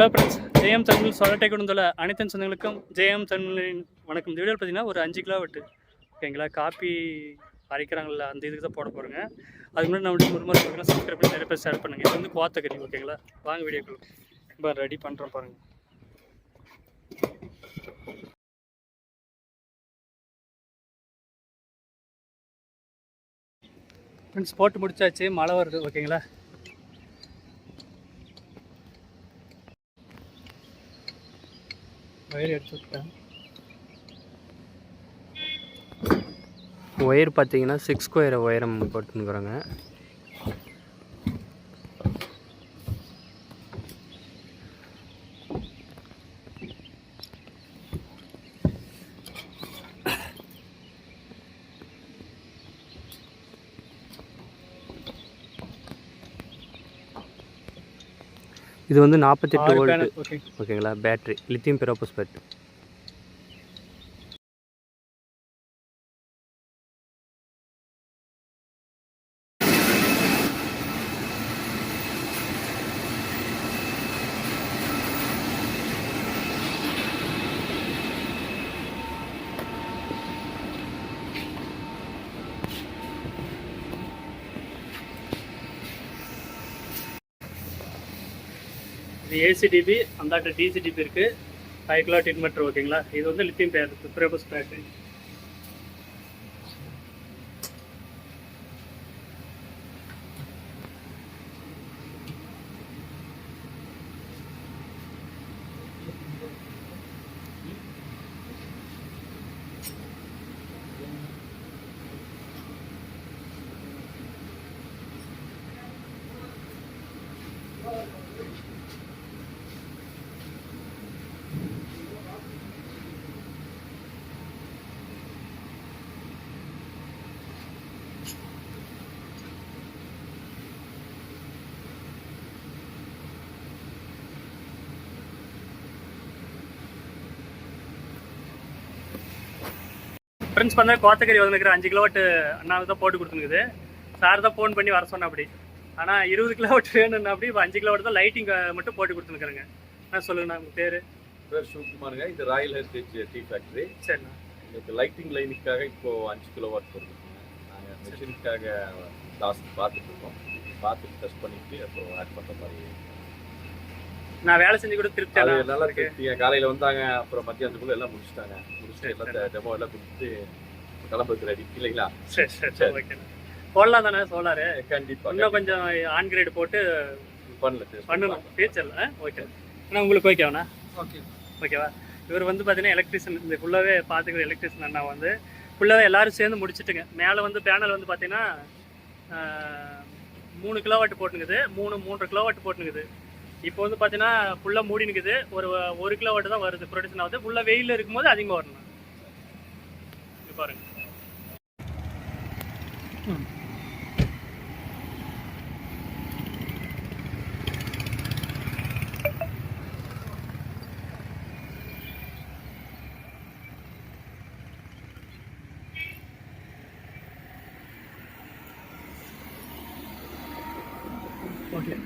Hello friends Jayam Tamil சொலட்டை கொடுந்துள்ள அனைத்து சொந்தங்களுக்கும் ஜெயம் தமிழின் வணக்கம். இந்த வீடியோவில் பார்த்தீங்கன்னா ஒரு அஞ்சு கிலோ வெட்டு. ஓகேங்களா காப்பி அரைக்கிறாங்கல்ல அந்த இதுக்கு தான் போட போகிறேங்க அதுக்கு முன்னாடி நம்ம ஒரு பார்த்தீங்கன்னா சப்ஸ்கிரைப் பண்ணி நிறைய பேர் ஷேர் பண்ணுங்கள் இது வந்து கோத்தக்கறி ஓகேங்களா வாங்க வீடியோக்குள்ள. இப்போ ரெடி பண்ணுறோம் பாருங்கள் ஃப்ரெண்ட்ஸ் போட்டு முடிச்சாச்சு. மழை வருது ஓகேங்களா ஒயர் எடுத்து விட்டேன். ஒயர் பார்த்தீங்கன்னா சிக்ஸ் ஸ்கொயர் ஒயரம் போட்டுருக்குறோங்க இது வந்து நாற்பத்தெட்டு வோல்ட் ஓகேங்களா? பேட்ரி. லித்தியம் பெரோபஸ்பெட் இது ஏசிடிபி அந்தாட்ட டிசிடிபி இருக்குது ஃபைவ் கிலோ இன்வெர்டர் ஓகேங்களா இது வந்து லித்தியம் பேர் Thank you. ஃப்ரெண்ட்ஸ் பண்ண கோத்தக்கறி வந்துருக்கிற அஞ்சு கிலோவாட் அண்ணாவுக்கு தான் போட்டு கொடுத்துருக்குது. சார் தான் ஃபோன் பண்ணி வர சொன்ன அப்படி ஆனால் இருபது கிலோவாட் வேணும்னா அப்படி இப்போ அஞ்சு கிலோவாட் தான் லைட்டிங் மட்டும் போட்டு கொடுத்துருக்குறேங்க. நான் சொல்லுங்கண்ணா உங்கள் பேர்? பேர் சிவகுமாருங்க. இது ராயல் ஹெரிட்டேஜ் டீ ஃபேக்டரி சரிண்ணா. இதுக்கு லைட்டிங் லைனுக்காக இப்போ அஞ்சு கிலோ வாட் போட்டுருக்கோங்க நாங்கள் மிஷினுக்காக லாஸ்ட் பார்த்துட்டு இருக்கோம். பார்த்துட்டு டெஸ்ட் பண்ணிட்டு அப்புறம் ஆட் பண்ணுற மாதிரி நான் வேலை செஞ்சு கூட தான் நல்லா இருக்கு. காலையில் வந்தாங்க அப்புறம் மத்தியானத்துக்குள்ள எல்லாம் முடிச்சிட்டாங்க. முடிச்சுட்டு எல்லாம் டெமோ எல்லாம் கொடுத்துட்டு கிளம்புறதுக்கு ரெடி இல்லைங்களா? சரி சரி சரி ஓகேண்ணா போடலாம் தானே சோலாரு? கண்டிப்பாக இன்னும் கொஞ்சம் ஆன் கிரேடு போட்டு பண்ணல பண்ணணும். ஃபியூச்சரில் ஓகே அண்ணா உங்களுக்கு ஓகேவாண்ணா ஓகே ஓகேவா இவர் வந்து பார்த்தீங்கன்னா எலக்ட்ரிஷியன் இந்த ஃபுல்லாகவே பார்த்துக்கிற எலக்ட்ரிஷியன் அண்ணா வந்து. ஃபுல்லாகவே எல்லாரும் சேர்ந்து முடிச்சிட்டுங்க. மேலே வந்து பேனல் வந்து பார்த்தீங்கன்னா மூணு கிலோவாட் போட்டுனுக்குது. மூணு மூன்றரை கிலோவாட் போட்டுனுக்குது. இப்போ வந்து பார்த்தீங்கன்னா ஃபுல்லாக மூடி நிற்குது ஒரு ஒரு கிலோவாட் தான் வருது. ப்ரொடக்ஷன் ஆகுது. ஃபுல்லாக வெயிலில் இருக்கும்போது அதிகமாக வரணும். இது பாருங்க. ஓகே